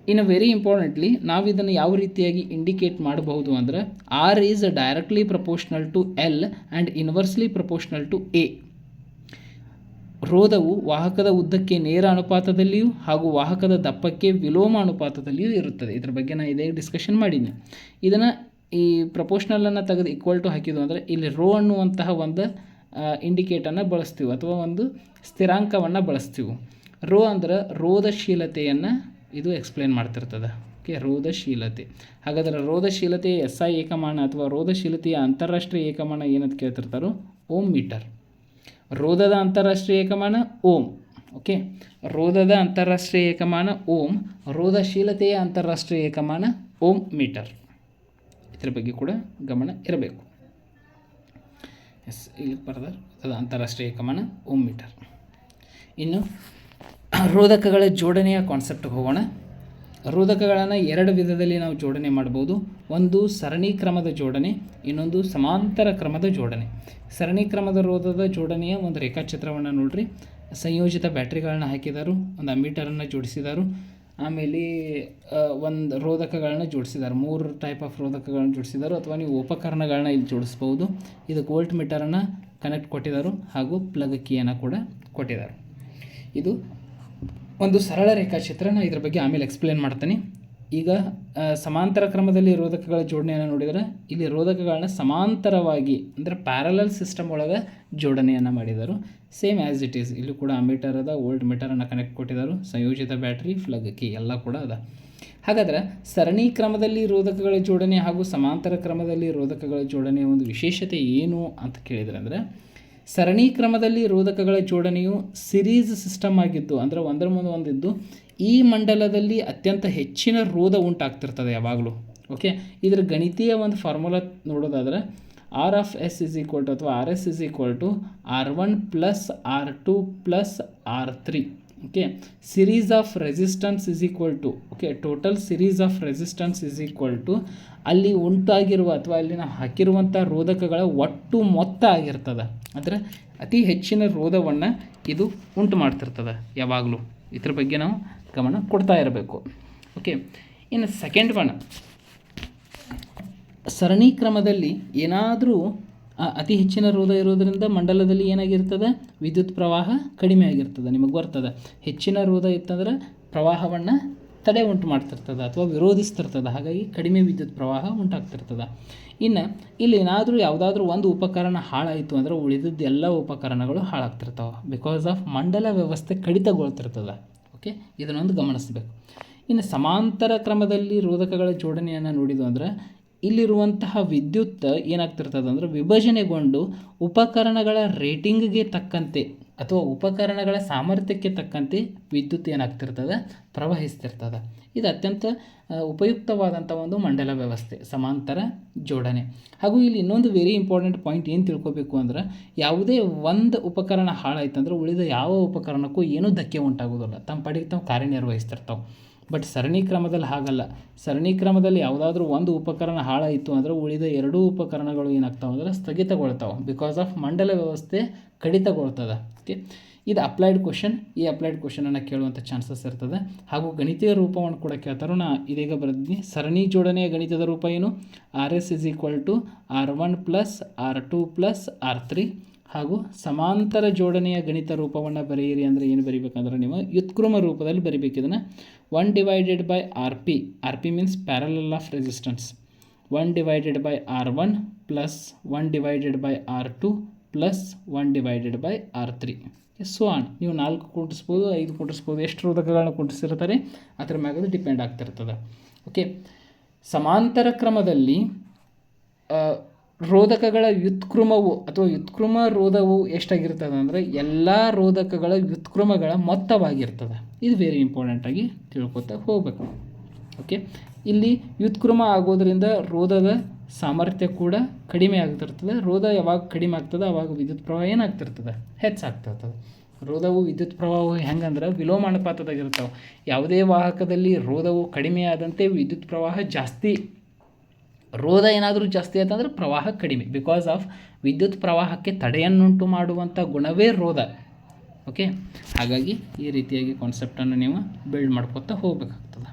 ಇನ್ನು ವೆರಿ ಇಂಪಾರ್ಟೆಂಟ್ಲಿ ನಾವು ಇದನ್ನು ಯಾವ ರೀತಿಯಾಗಿ ಇಂಡಿಕೇಟ್ ಮಾಡಬಹುದು ಅಂದರೆ R is directly proportional to L and inversely proportional to A ರೋಧವು ವಾಹಕದ ಉದ್ದಕ್ಕೆ ನೇರ ಅನುಪಾತದಲ್ಲಿಯೂ ಹಾಗೂ ವಾಹಕದ ದಪ್ಪಕ್ಕೆ ವಿಲೋಮ ಅನುಪಾತದಲ್ಲಿಯೂ ಇರುತ್ತದೆ. ಇದ್ರ ಬಗ್ಗೆ ನಾನು ಇದೇ ಡಿಸ್ಕಷನ್ ಮಾಡೀನಿ ಇದನ್ನು ಈ ಪ್ರಪೋಷ್ನಲನ್ನು ತೆಗೆದು ಈಕ್ವಲ್ ಟು ಹಾಕಿದ್ದು ಅಂದರೆ ಇಲ್ಲಿ ರೋ ಅನ್ನುವಂತಹ ಒಂದು ಇಂಡಿಕೇಟನ್ನು ಬಳಸ್ತೀವಿ ಅಥವಾ ಒಂದು ಸ್ಥಿರಾಂಕವನ್ನು ಬಳಸ್ತೀವಿ. ರೋ ಅಂದರೆ ರೋಧಶೀಲತೆಯನ್ನು ಇದು ಎಕ್ಸ್ಪ್ಲೇನ್ ಮಾಡ್ತಿರ್ತದೆ. ಓಕೆ ರೋಧಶೀಲತೆ. ಹಾಗಾದರೆ ರೋಧಶೀಲತೆಯ ಎಸ್ ಐ ಏಕಮಾನ ಅಥವಾ ರೋಧಶೀಲತೆಯ ಅಂತಾರಾಷ್ಟ್ರೀಯ ಏಕಮಾನ ಏನಂತ ಕೇಳ್ತಿರ್ತಾರೋ? ಓಮ್ ಮೀಟರ್ ರೋಧದ ಅಂತಾರಾಷ್ಟ್ರೀಯ ಏಕಮಾನ ಓಮ್ ಓಕೆ ರೋಧದ ಅಂತಾರಾಷ್ಟ್ರೀಯ ಏಕಮಾನ ಓಮ್ ರೋಧಶೀಲತೆಯ ಅಂತಾರಾಷ್ಟ್ರೀಯ ಏಕಮಾನ ಓಮ್ ಮೀಟರ್. ಇದರ ಬಗ್ಗೆ ಕೂಡ ಗಮನ ಇರಬೇಕು. ಎಸ್ ಇಲ್ಲಿ ಬರದ ಅಂತಾರಾಷ್ಟ್ರೀಯ ಏಕಮಾನ, ಓಂ ಮೀಟರ್. ಇನ್ನು ರೋಧಕಗಳ ಜೋಡಣೆಯ ಕಾನ್ಸೆಪ್ಟ್ಗೆ ಹೋಗೋಣ. ರೋಧಕಗಳನ್ನು ಎರಡು ವಿಧದಲ್ಲಿ ನಾವು ಜೋಡಣೆ ಮಾಡ್ಬೋದು. ಒಂದು ಸರಣಿ ಕ್ರಮದ ಜೋಡಣೆ, ಇನ್ನೊಂದು ಸಮಾಂತರ ಕ್ರಮದ ಜೋಡಣೆ. ಸರಣಿ ಕ್ರಮದ ರೋಧದ ಜೋಡಣೆಯ ಒಂದು ರೇಖಾಚಿತ್ರವನ್ನು ನೋಡ್ರಿ. ಸಂಯೋಜಿತ ಬ್ಯಾಟ್ರಿಗಳನ್ನು ಹಾಕಿದರು, ಒಂದು ಅಮೀಟರನ್ನು ಜೋಡಿಸಿದರು, ಆಮೇಲೆ ಒಂದು ರೋಧಕಗಳನ್ನ ಜೋಡಿಸಿದ್ದಾರೆ ಮೂರು ಟೈಪ್ ಆಫ್ ರೋಧಕಗಳನ್ನ ಜೋಡಿಸಿದರು, ಅಥವಾ ನೀವು ಉಪಕರಣಗಳನ್ನ ಇಲ್ಲಿ ಜೋಡಿಸ್ಬೋದು. ಇದಕ್ಕೆ ವೋಲ್ಟ್ ಮೀಟರನ್ನು ಕನೆಕ್ಟ್ ಕೊಟ್ಟಿದ್ದಾರೆ ಹಾಗೂ ಪ್ಲಗ್ ಕೀಯನ್ನು ಕೂಡ ಕೊಟ್ಟಿದ್ದಾರೆ ಇದು ಒಂದು ಸರಳ ರೇಖಾಚಿತ್ರನ ಇದ್ರ ಬಗ್ಗೆ ಆಮೇಲೆ ಎಕ್ಸ್ಪ್ಲೇನ್ ಮಾಡ್ತೀನಿ. ಈಗ ಸಮಾಂತರ ಕ್ರಮದಲ್ಲಿ ರೋಧಕಗಳ ಜೋಡಣೆಯನ್ನು ನೋಡಿದರೆ, ಇಲ್ಲಿ ರೋಧಕಗಳನ್ನ ಸಮಾಂತರವಾಗಿ, ಅಂದರೆ ಪ್ಯಾರಲಲ್ ಸಿಸ್ಟಮ್ ಒಳಗೆ ಜೋಡಣೆಯನ್ನು ಮಾಡಿದರು. ಸೇಮ್ ಆ್ಯಸ್ ಇಟ್ ಈಸ್ ಇಲ್ಲೂ ಕೂಡ ಮೀಟರ್ ಅದ ಓಲ್ಡ್ ಮೀಟರನ್ನು ಕನೆಕ್ಟ್ ಕೊಟ್ಟಿದ್ದಾರೆ ಸಂಯೋಜಿತ ಬ್ಯಾಟ್ರಿ ಫ್ಲಗ್ ಕೀ ಎಲ್ಲ ಕೂಡ ಅದ. ಹಾಗಾದ್ರೆ ಸರಣಿ ಕ್ರಮದಲ್ಲಿ ರೋಧಕಗಳ ಜೋಡಣೆ ಹಾಗೂ ಸಮಾಂತರ ಕ್ರಮದಲ್ಲಿ ರೋಧಕಗಳ ಜೋಡಣೆಯ ಒಂದು ವಿಶೇಷತೆ ಏನು ಅಂತ ಕೇಳಿದ್ರೆ ಅಂದರೆ ಸರಣಿ ಕ್ರಮದಲ್ಲಿ ರೋಧಕಗಳ ಜೋಡಣೆಯು ಸಿರೀಸ್ ಸಿಸ್ಟಮ್ ಆಗಿದ್ದು, ಅಂದರೆ ಒಂದರ ಮುಂದೆ ಒಂದಿದ್ದು, ಈ ಮಂಡಲದಲ್ಲಿ ಅತ್ಯಂತ ಹೆಚ್ಚಿನ ರೋಧ ಉಂಟಾಗ್ತಿರ್ತದೆ ಯಾವಾಗಲೂ. ಓಕೆ ಇದರ ಗಣಿತೀಯ ಒಂದು ಫಾರ್ಮುಲಾ ನೋಡೋದಾದ್ರೆ R of S is equal to ಅಥವಾ R S is equal to R one plus R two plus R three okay series of resistance is equal to okay total series of resistance is equal to ಅಲ್ಲಿ ಉಂಟಾಗಿರುವ ಅಥವಾ ಅಲ್ಲಿನ ಹಾಕಿರುವಂಥ ರೋಧಕಗಳ ಒಟ್ಟು ಮೊತ್ತ ಆಗಿರ್ತದೆ. ಅಂದರೆ ಅತಿ ಹೆಚ್ಚಿನ ರೋಧವನ್ನು ಇದು ಉಂಟು ಮಾಡ್ತಿರ್ತದೆ ಯಾವಾಗಲೂ. ಇದ್ರ ಬಗ್ಗೆ ನಾವು ಗಮನ ಕೊಡ್ತಾ ಇರಬೇಕು. ಓಕೆ ಇನ್ನು ಸೆಕೆಂಡ್ ಒನ್ ಸರಣಿ ಕ್ರಮದಲ್ಲಿ ಏನಾದರೂ ಅತಿ ಹೆಚ್ಚಿನ ರೋಧ ಇರೋದರಿಂದ ಮಂಡಲದಲ್ಲಿ ಏನಾಗಿರ್ತದೆ? ವಿದ್ಯುತ್ ಪ್ರವಾಹ ಕಡಿಮೆ ಆಗಿರ್ತದೆ, ನಿಮಗೆ ಬರ್ತದೆ. ಹೆಚ್ಚಿನ ರೋಧ ಇತ್ತಂದ್ರೆ ಪ್ರವಾಹವನ್ನು ತಡೆ ಉಂಟು ಮಾಡ್ತಿರ್ತದೆ ಅಥವಾ ವಿರೋಧಿಸ್ತಿರ್ತದೆ, ಹಾಗಾಗಿ ಕಡಿಮೆ ವಿದ್ಯುತ್ ಪ್ರವಾಹ ಉಂಟಾಗ್ತಿರ್ತದೆ. ಇನ್ನು ಇಲ್ಲಿ ಏನಾದರೂ ಯಾವುದಾದ್ರೂ ಒಂದು ಉಪಕರಣ ಹಾಳಾಯಿತು ಅಂದರೆ ಉಳಿದದ್ದು ಎಲ್ಲ ಉಪಕರಣಗಳು ಹಾಳಾಗ್ತಿರ್ತಾವೆ. ಬಿಕಾಸ್ ಆಫ್ ಮಂಡಲ ವ್ಯವಸ್ಥೆ ಕಡಿತಗೊಳ್ತಿರ್ತದೆ. ಓಕೆ ಇದನ್ನೊಂದು ಗಮನಿಸಬೇಕು. ಇನ್ನು ಸಮಾಂತರ ಕ್ರಮದಲ್ಲಿ ರೋಧಕಗಳ ಜೋಡಣೆಯನ್ನು ನೋಡಿದ್ದು ಅಂದರೆ ಇಲ್ಲಿರುವಂತಹ ವಿದ್ಯುತ್ ಏನಾಗ್ತಿರ್ತದೆ ಅಂದರೆ ವಿಭಜನೆಗೊಂಡು ಉಪಕರಣಗಳ ರೇಟಿಂಗ್ಗೆ ತಕ್ಕಂತೆ ಅಥವಾ ಉಪಕರಣಗಳ ಸಾಮರ್ಥ್ಯಕ್ಕೆ ತಕ್ಕಂತೆ ವಿದ್ಯುತ್ ಏನಾಗ್ತಿರ್ತದೆ? ಪ್ರವಹಿಸ್ತಿರ್ತದೆ. ಇದು ಅತ್ಯಂತ ಉಪಯುಕ್ತವಾದಂಥ ಒಂದು ಮಂಡಲ ವ್ಯವಸ್ಥೆ, ಸಮಾಂತರ ಜೋಡಣೆ. ಹಾಗೂ ಇಲ್ಲಿ ಇನ್ನೊಂದು ವೆರಿ ಇಂಪಾರ್ಟೆಂಟ್ ಪಾಯಿಂಟ್ ಏನು ತಿಳ್ಕೊಬೇಕು ಅಂದ್ರೆ, ಯಾವುದೇ ಒಂದು ಉಪಕರಣ ಹಾಳಾಯ್ತು ಅಂದ್ರೆ ಉಳಿದ ಯಾವ ಉಪಕರಣಕ್ಕೂ ಏನೂ ಧಕ್ಕೆ ಉಂಟಾಗೋದಿಲ್ಲ ತಮ್ಮ ಪಡೆಗೆ ತಾವು ಕಾರ್ಯನಿರ್ವಹಿಸ್ತಿರ್ತಾವೆ. ಬಟ್ ಸರಣಿ ಕ್ರಮದಲ್ಲಿ ಹಾಗಲ್ಲ. ಸರಣಿ ಕ್ರಮದಲ್ಲಿ ಯಾವುದಾದ್ರೂ ಒಂದು ಉಪಕರಣ ಹಾಳಾಯಿತು ಅಂದರೆ ಉಳಿದ ಎರಡೂ ಉಪಕರಣಗಳು ಏನಾಗ್ತಾವೆ ಅಂದರೆ ಸ್ಥಗಿತಗೊಳ್ತಾವೆ ಬಿಕಾಸ್ ಆಫ್ ಮಂಡಲ ವ್ಯವಸ್ಥೆ ಕಡಿತಗೊಳ್ತದೆ. ಓಕೆ ಇದು ಅಪ್ಲೈಡ್ ಕ್ವಶನ್ ಈ ಅಪ್ಲೈಡ್ ಕ್ವಶನನ್ನು ಕೇಳುವಂಥ ಚಾನ್ಸಸ್ ಇರ್ತದೆ. ಹಾಗೂ ಗಣಿತೀಯ ರೂಪವನ್ನು ಕೂಡ ಕೇಳ್ತಾರೋ ನಾ ಇದೀಗ ಬರೆದಿದ್ದೀನಿ. ಸರಣಿ ಜೋಡಣೆಯ ಗಣಿತದ ರೂಪ ಏನು? R S is equal to R one plus R two plus R three ಹಾಗೂ ಸಮಾಂತರ ಜೋಡಣೆಯ ಗಣಿತ ರೂಪವನ್ನು ಬರೆಯಿರಿ ಅಂದರೆ ಏನು ಬರಿಬೇಕಂದ್ರೆ ನೀವು ವ್ಯುತ್ಕ್ರಮ ರೂಪದಲ್ಲಿ ಬರಿಬೇಕು. ಇದನ್ನು one divided by R P R P means parallel of resistance one divided by R one plus one divided by R two plus one divided by R three so on ನೀವು ನಾಲ್ಕು ಕೂಡಿಸ್ಬೋದು, ಐದು ಕೂಡಿಸ್ಬೋದು, ಎಷ್ಟು ರೋಧಕಗಳನ್ನು ಕೂಡಿಸಿರ್ತಾರೆ, ಅದ್ರ ಮ್ಯಾಗ ಅದು ಡಿಪೆಂಡ್ ಆಗ್ತಿರ್ತದೆ. ಓಕೆ ಸಮಾಂತರ ಕ್ರಮದಲ್ಲಿ ರೋಧಕಗಳ ವ್ಯುತ್ಕ್ರಮವು ಅಥವಾ ವ್ಯುತ್ಕ್ರಮ ರೋಧವು ಎಷ್ಟಾಗಿರ್ತದೆ ಅಂದರೆ ಎಲ್ಲ ರೋಧಕಗಳ ವ್ಯುತ್ಕ್ರಮಗಳ ಮೊತ್ತವಾಗಿರ್ತದೆ. ಇದು ವೆರಿ ಇಂಪಾರ್ಟೆಂಟಾಗಿ ತಿಳ್ಕೊತಾ ಹೋಗ್ಬೇಕು. ಓಕೆ ಇಲ್ಲಿ ವ್ಯುತ್ಕ್ರಮ ಆಗೋದರಿಂದ ರೋಧದ ಸಾಮರ್ಥ್ಯ ಕೂಡ ಕಡಿಮೆ ಆಗ್ತಿರ್ತದೆ. ರೋಧ ಯಾವಾಗ ಕಡಿಮೆ ಆಗ್ತದೆ, ಅವಾಗ ವಿದ್ಯುತ್ ಪ್ರವಾಹ ಏನಾಗ್ತಿರ್ತದೆ? ಹೆಚ್ಚಾಗ್ತಿರ್ತದೆ. ರೋಧವು ವಿದ್ಯುತ್ ಪ್ರವಾಹವು ಹೆಂಗಂದ್ರೆ ವಿಲೋಮಾನುಪಾತದಾಗಿರ್ತಾವೆ ಯಾವುದೇ ವಾಹಕದಲ್ಲಿ ರೋಧವು ಕಡಿಮೆ ಆದಂತೆ ವಿದ್ಯುತ್ ಪ್ರವಾಹ ಜಾಸ್ತಿ ರೋಧ ಏನಾದರೂ ಜಾಸ್ತಿ ಆಯ್ತಂದ್ರೆ ಪ್ರವಾಹ ಕಡಿಮೆ. ಬಿಕಾಸ್ ಆಫ್ ವಿದ್ಯುತ್ ಪ್ರವಾಹಕ್ಕೆ ತಡೆಯನ್ನುಂಟು ಮಾಡುವಂಥ ಗುಣವೇ ರೋಧ ಓಕೆ ಹಾಗಾಗಿ ಈ ರೀತಿಯಾಗಿ ಕಾನ್ಸೆಪ್ಟನ್ನು ನೀವು ಬಿಲ್ಡ್ ಮಾಡ್ಕೊತಾ ಹೋಗಬೇಕಾಗ್ತದೆ.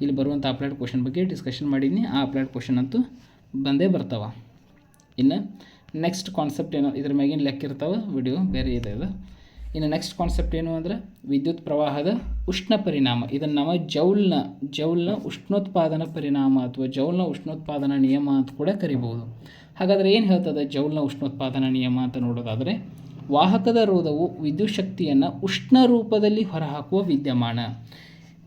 ಇಲ್ಲಿ ಬರುವಂಥ ಅಪ್ಲೈಡ್ ಕ್ವಶನ್ ಬಗ್ಗೆ ಡಿಸ್ಕಷನ್ ಮಾಡೀನಿ ಆ ಅಪ್ಲೈಡ್ ಕ್ವಶನ್ ಅಂತೂ ಬಂದೇ ಬರ್ತಾವ. ಇನ್ನು ನೆಕ್ಸ್ಟ್ ಕಾನ್ಸೆಪ್ಟ್ ಏನೋ ಇದ್ರ ಮ್ಯಾಗಿನ ಲೆಕ್ಕ ಇರ್ತಾವೆ. ವಿಡಿಯೋ ಬೇರೆ ಇದೆ ಇದು ಇನ್ನು ನೆಕ್ಸ್ಟ್ ಕಾನ್ಸೆಪ್ಟ್ ಏನು ಅಂದರೆ ವಿದ್ಯುತ್ ಪ್ರವಾಹದ ಉಷ್ಣ ಪರಿಣಾಮ. ಇದನ್ನು ನಾವು ಜೌಲ್ನ ಜೌಲ್ನ ಉಷ್ಣೋತ್ಪಾದನ ಪರಿಣಾಮ ಅಥವಾ ಜೌಲ್ನ ಉಷ್ಣೋತ್ಪಾದನಾ ನಿಯಮ ಅಂತ ಕೂಡ ಕರಿಬೋದು. ಹಾಗಾದರೆ ಏನು ಹೇಳ್ತದೆ ಜೌಲ್ನ ಉಷ್ಣೋತ್ಪಾದನಾ ನಿಯಮ ಅಂತ ನೋಡೋದಾದರೆ, ವಾಹಕದ ರೋಧವು ವಿದ್ಯುತ್ ಶಕ್ತಿಯನ್ನು ಉಷ್ಣ ರೂಪದಲ್ಲಿ ಹೊರಹಾಕುವ ವಿದ್ಯಮಾನ.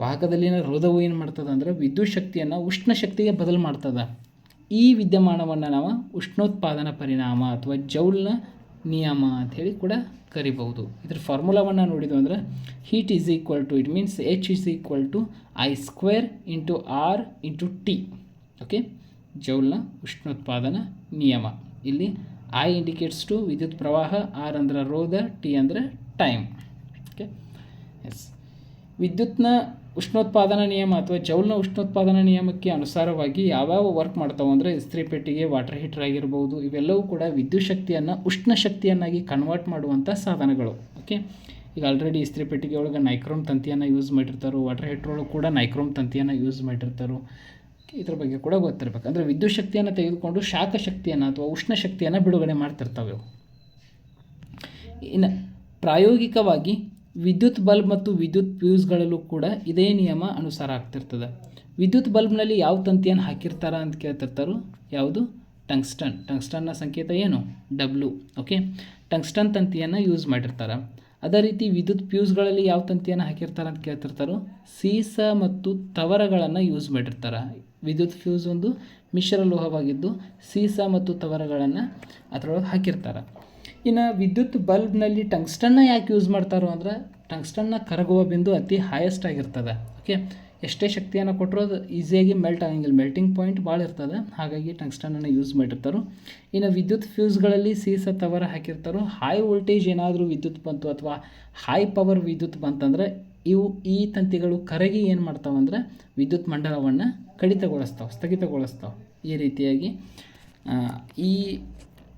ವಾಹಕದಲ್ಲಿನ ರೋಧವು ಏನು ಮಾಡ್ತದೆ ಅಂದರೆ ವಿದ್ಯುತ್ ಶಕ್ತಿಯನ್ನು ಉಷ್ಣ ಶಕ್ತಿಗೆ ಬದಲು ಮಾಡ್ತದೆ. ಈ ವಿದ್ಯಮಾನವನ್ನು ನಾವು ಉಷ್ಣೋತ್ಪಾದನಾ ಪರಿಣಾಮ ಅಥವಾ ಜೌಲ್ನ ನಿಯಮ ಅಂಥೇಳಿ ಕೂಡ ಕರಿಬಹುದು. ಇದ್ರ ಫಾರ್ಮುಲಾವನ್ನು ನೋಡಿದ್ವು ಅಂದರೆ heat is equal to it means H is equal to I square into R into T okay ಜೌಲ್ನ ಉಷ್ಣೋತ್ಪಾದನಾ ನಿಯಮ. ಇಲ್ಲಿ ಐ ಇಂಡಿಕೇಟ್ಸ್ ಟು ವಿದ್ಯುತ್ ಪ್ರವಾಹ ಆರ್ ಅಂದರೆ ರೋಧ ಟಿ ಅಂದರೆ ಟೈಮ್ ಓಕೆ ಎಸ್ ವಿದ್ಯುತ್ನ ಉಷ್ಣೋತ್ಪಾದನಾ ನಿಯಮ ಅಥವಾ ಜೌಲ್ನ ಉಷ್ಣೋತ್ಪಾದನಾ ನಿಯಮಕ್ಕೆ ಅನುಸಾರವಾಗಿ ಯಾವ್ಯಾವ ವರ್ಕ್ ಮಾಡ್ತಾವೆ ಅಂದರೆ ಇಸ್ತ್ರಿ ಪೆಟ್ಟಿಗೆ ವಾಟರ್ ಹೀಟರ್ ಆಗಿರ್ಬೋದು, ಇವೆಲ್ಲವೂ ಕೂಡ ವಿದ್ಯುತ್ ಶಕ್ತಿಯನ್ನು, ಉಷ್ಣ ಶಕ್ತಿಯನ್ನಾಗಿ ಕನ್ವರ್ಟ್ ಮಾಡುವಂಥ ಸಾಧನಗಳು. ಓಕೆ ಈಗ ಆಲ್ರೆಡಿ ಇಸ್ತ್ರಿ ಪೆಟ್ಟಿಗೆ ಒಳಗೆ ನೈಕ್ರೋಮ್ ತಂತಿಯನ್ನು ಯೂಸ್ ಮಾಡಿರ್ತಾರೋ ವಾಟರ್ ಹೀಟರ್ ಒಳಗೆ ಕೂಡ ನೈಕ್ರೋಮ್ ತಂತಿಯನ್ನು ಯೂಸ್ ಮಾಡಿರ್ತಾರೋ, ಇದ್ರ ಬಗ್ಗೆ ಕೂಡ ಗೊತ್ತಿರಬೇಕು. ಅಂದರೆ ವಿದ್ಯುತ್ ಶಕ್ತಿಯನ್ನು ತೆಗೆದುಕೊಂಡು ಶಾಖ ಶಕ್ತಿಯನ್ನು ಅಥವಾ ಉಷ್ಣ ಶಕ್ತಿಯನ್ನು ಬಿಡುಗಡೆ ಮಾಡ್ತಿರ್ತಾವೆ ಇನ್ನು ಪ್ರಾಯೋಗಿಕವಾಗಿ ವಿದ್ಯುತ್ ಬಲ್ಬ್ ಮತ್ತು ವಿದ್ಯುತ್ ಫ್ಯೂಸ್ಗಳಲ್ಲೂ ಕೂಡ ಇದೇ ನಿಯಮ ಅನುಸಾರ ಆಗ್ತಿರ್ತದೆ. ವಿದ್ಯುತ್ ಬಲ್ಬ್ನಲ್ಲಿ ಯಾವ ತಂತಿಯನ್ನು ಹಾಕಿರ್ತಾರ ಅಂತ ಕೇಳ್ತಿರ್ತಾರೋ? ಯಾವುದು? ಟಂಗ್ಸ್ಟನ್. ಟಂಗ್ಸ್ಟನ್ನ ಸಂಕೇತ ಏನು? ಡಬ್ಲ್ಯೂ ಓಕೆ ಟಂಗ್ಸ್ಟನ್ ತಂತಿಯನ್ನು ಯೂಸ್ ಮಾಡಿರ್ತಾರೆ. ಅದೇ ರೀತಿ ವಿದ್ಯುತ್ ಫ್ಯೂಸ್ಗಳಲ್ಲಿ ಯಾವ ತಂತಿಯನ್ನು ಹಾಕಿರ್ತಾರೆ ಅಂತ ಕೇಳ್ತಿರ್ತಾರೋ? ಸೀಸ ಮತ್ತು ತವರಗಳನ್ನು ಯೂಸ್ ಮಾಡಿರ್ತಾರೆ. ವಿದ್ಯುತ್ ಫ್ಯೂಸ್ ಒಂದು ಮಿಶ್ರ ಲೋಹವಾಗಿದ್ದು ಸೀಸ ಮತ್ತು ತವರಗಳನ್ನು ಅದರೊಳಗೆ ಹಾಕಿರ್ತಾರೆ. ಇನ್ನು ವಿದ್ಯುತ್ ಬಲ್ಬ್ನಲ್ಲಿ ಟಂಗ್ಸ್ಟನ್ನ ಯಾಕೆ ಯೂಸ್ ಮಾಡ್ತಾರೋ ಅಂದ್ರೆ ಟಂಗ್ಸ್ಟನ್ನ ಕರಗುವ ಬಿಂದು ಅತಿ ಹೈಯೆಸ್ಟ್ ಆಗಿರ್ತದೆ ಓಕೆ ಎಷ್ಟೇ ಶಕ್ತಿಯನ್ನು ಕೊಟ್ಟರು ಅದು ಈಸಿಯಾಗಿ ಮೆಲ್ಟ್ ಆಗಂಗಿಲ್ಲ ಮೆಲ್ಟಿಂಗ್ ಪಾಯಿಂಟ್ ಭಾಳ ಇರ್ತದೆ. ಹಾಗಾಗಿ ಟಂಗ್ಸ್ಟನನ್ನು ಯೂಸ್ ಮಾಡಿರ್ತಾರೋ. ಇನ್ನು ವಿದ್ಯುತ್ ಫ್ಯೂಸ್ಗಳಲ್ಲಿ ಸೀಸ ತವರ ಹಾಕಿರ್ತಾರೋ ಹೈ ವೋಲ್ಟೇಜ್ ಏನಾದರೂ ವಿದ್ಯುತ್ ಬಂತು ಅಥವಾ ಹೈ ಪವರ್ ವಿದ್ಯುತ್ ಬಂತಂದರೆ ಇವು ಈ ತಂತಿಗಳು ಕರಗಿ ಏನು ಮಾಡ್ತಾವಂದ್ರೆ ವಿದ್ಯುತ್ ಮಂಡಲವನ್ನು ಕಡಿತಗೊಳಿಸ್ತಾವೆ, ಸ್ಥಗಿತಗೊಳಿಸ್ತಾವೆ. ಈ ರೀತಿಯಾಗಿ ಈ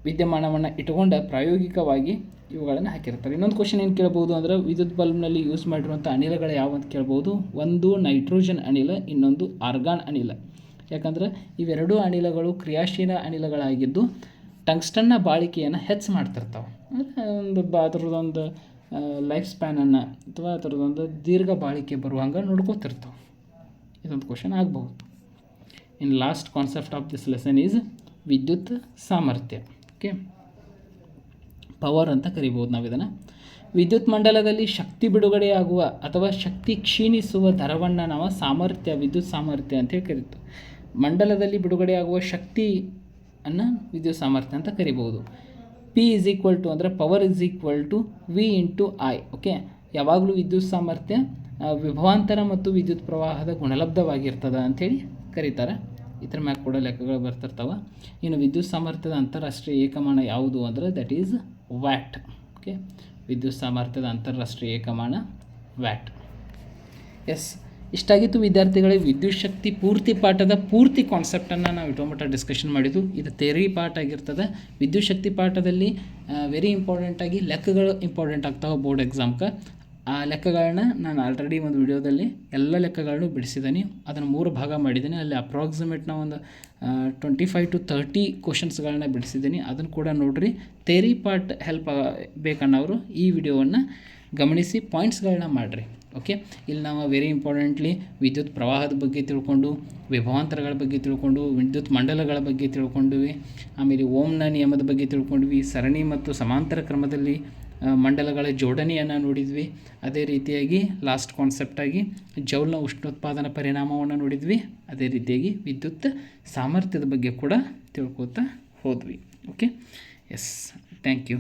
ವಿದ್ಯಮಾನವನ್ನು ಇಟ್ಟುಕೊಂಡು ಪ್ರಾಯೋಗಿಕವಾಗಿ ಇವುಗಳನ್ನು ಹಾಕಿರ್ತಾರೆ. ಇನ್ನೊಂದು ಕ್ವಶನ್ ಏನು ಕೇಳ್ಬೋದು ಅಂದರೆ, ವಿದ್ಯುತ್ ಬಲ್ಬ್ನಲ್ಲಿ ಯೂಸ್ ಮಾಡಿರುವಂಥ ಅನಿಲಗಳು ಯಾವ ಅಂತ ಕೇಳ್ಬೋದು ಒಂದು ನೈಟ್ರೋಜನ್ ಅನಿಲ, ಇನ್ನೊಂದು ಆರ್ಗಾನ್ ಅನಿಲ. ಯಾಕಂದ್ರೆ ಇವೆರಡೂ ಅನಿಲಗಳು ಕ್ರಿಯಾಶೀಲ ಅನಿಲಗಳಾಗಿದ್ದು ಟಂಗ್ಸ್ಟನ್ನ ಬಾಳಿಕೆಯನ್ನು ಹೆಚ್ಚು ಮಾಡ್ತಿರ್ತಾವೆ. ಅಂದರೆ ಒಂದು ಬ ಅದರದ್ದೊಂದು ಲೈಫ್ ಸ್ಪ್ಯಾನನ್ನು ಅಥವಾ ಅದರದೊಂದು ದೀರ್ಘ ಬಾಳಿಕೆ ಬರುವಂಗೆ ನೋಡ್ಕೋತಿರ್ತಾವೆ. ಇದೊಂದು ಕ್ವಶನ್ ಆಗ್ಬೋದು in last concept of this lesson is ವಿದ್ಯುತ್ ಸಾಮರ್ಥ್ಯ. ಓಕೆ ಪವರ್ ಅಂತ ಕರಿಬೋದು ನಾವು ಇದನ್ನು ವಿದ್ಯುತ್ ಮಂಡಲದಲ್ಲಿ ಶಕ್ತಿ ಬಿಡುಗಡೆಯಾಗುವ ಅಥವಾ ಶಕ್ತಿ ಕ್ಷೀಣಿಸುವ ದರವನ್ನು ನಾವು ಸಾಮರ್ಥ್ಯ, ವಿದ್ಯುತ್ ಸಾಮರ್ಥ್ಯ ಅಂತೇಳಿ ಕರೀತು. ಮಂಡಲದಲ್ಲಿ ಬಿಡುಗಡೆಯಾಗುವ ಶಕ್ತಿಯನ್ನು ವಿದ್ಯುತ್ ಸಾಮರ್ಥ್ಯ ಅಂತ ಕರಿಬೋದು. ಪಿ ಇಸ್ ಈಕ್ವಲ್ ಟು ಅಂದರೆ power is equal to V into I okay ಯಾವಾಗಲೂ ವಿದ್ಯುತ್ ಸಾಮರ್ಥ್ಯ ವಿಭವಾಂತರ ಮತ್ತು ವಿದ್ಯುತ್ ಪ್ರವಾಹದ ಗುಣಲಬ್ಧವಾಗಿರ್ತದೆ ಅಂಥೇಳಿ ಕರೀತಾರೆ. ಇದ್ರ ಮ್ಯಾಗ ಕೂಡ ಲೆಕ್ಕಗಳು ಬರ್ತಿರ್ತಾವೆ. ಇನ್ನು ವಿದ್ಯುತ್ ಸಾಮರ್ಥ್ಯದ ಅಂತಾರಾಷ್ಟ್ರೀಯ ಏಕಮಾನ ಯಾವುದು ಅಂದರೆ ದಟ್ ಈಸ್ ವ್ಯಾಟ್ ಓಕೆ ವಿದ್ಯುತ್ ಸಾಮರ್ಥ್ಯದ ಅಂತಾರಾಷ್ಟ್ರೀಯ ಏಕಮಾನ ವ್ಯಾಟ್ ಎಸ್ ಇಷ್ಟಾಗಿತ್ತು ವಿದ್ಯಾರ್ಥಿಗಳಿಗೆ ವಿದ್ಯುತ್ ಶಕ್ತಿ ಪೂರ್ತಿ ಪಾಠದ ಪೂರ್ತಿ ಕಾನ್ಸೆಪ್ಟನ್ನು ನಾವು ಇಟೋಮಟ ಡಿಸ್ಕಷನ್ ಮಾಡಿದ್ದು. ಇದು ಥೇರಿ ಪಾಠ ಆಗಿರ್ತದೆ. ವಿದ್ಯುತ್ ಶಕ್ತಿ ಪಾಠದಲ್ಲಿ ವೆರಿ ಇಂಪಾರ್ಟೆಂಟಾಗಿ ಲೆಕ್ಕಗಳು ಇಂಪಾರ್ಟೆಂಟ್ ಆಗ್ತಾವೆ ಬೋರ್ಡ್ ಎಕ್ಸಾಮ್ಗೆ ಆ ಲೆಕ್ಕಗಳನ್ನ ನಾನು ಆಲ್ರೆಡಿ ಒಂದು ವಿಡಿಯೋದಲ್ಲಿ ಎಲ್ಲ ಲೆಕ್ಕಗಳನ್ನು ಬಿಡಿಸಿದ್ದೀನಿ. ಅದನ್ನು ಮೂರು ಭಾಗ ಮಾಡಿದ್ದೀನಿ. ಅಲ್ಲಿ ಅಪ್ರಾಕ್ಸಿಮೇಟ್ನ ಒಂದು ಟ್ವೆಂಟಿ ಫೈವ್ ಟು ತರ್ಟಿ ಕ್ವಶನ್ಸ್ಗಳನ್ನ ಬಿಡಿಸಿದ್ದೀನಿ. ಅದನ್ನು ಕೂಡ ನೋಡಿರಿ. ಥೇರಿ ಪಾರ್ಟ್ ಹೆಲ್ಪ್ ಬೇಕನ್ನೋರು ಈ ವಿಡಿಯೋವನ್ನು ಗಮನಿಸಿ ಪಾಯಿಂಟ್ಸ್ಗಳನ್ನ ಮಾಡಿರಿ. ಓಕೆ ಇಲ್ಲಿ ನಾವು ವೆರಿ ಇಂಪಾರ್ಟೆಂಟ್ಲಿ ವಿದ್ಯುತ್ ಪ್ರವಾಹದ ಬಗ್ಗೆ ತಿಳ್ಕೊಂಡು, ವಿಭವಾಂತರಗಳ ಬಗ್ಗೆ ತಿಳ್ಕೊಂಡು, ವಿದ್ಯುತ್ ಮಂಡಲಗಳ ಬಗ್ಗೆ ತಿಳ್ಕೊಂಡ್ವಿ. ಆಮೇಲೆ ಓಮ್ನ ನಿಯಮದ ಬಗ್ಗೆ ತಿಳ್ಕೊಂಡ್ವಿ. ಸರಣಿ ಮತ್ತು ಸಮಾಂತರ ಕ್ರಮದಲ್ಲಿ ಮಂಡಲಗಳ ಜೋಡಣೆಯನ್ನು ನೋಡಿದ್ವಿ. ಅದೇ ರೀತಿಯಾಗಿ ಲಾಸ್ಟ್ ಕಾನ್ಸೆಪ್ಟಾಗಿ ಜೌಲ್ನ ಉಷ್ಣೋತ್ಪಾದನಾ ಪರಿಣಾಮವನ್ನು ನೋಡಿದ್ವಿ. ಅದೇ ರೀತಿಯಾಗಿ ವಿದ್ಯುತ್ ಸಾಮರ್ಥ್ಯದ ಬಗ್ಗೆ ಕೂಡ ತಿಳ್ಕೊತಾ ಹೋದ್ವಿ. Okay yes thank you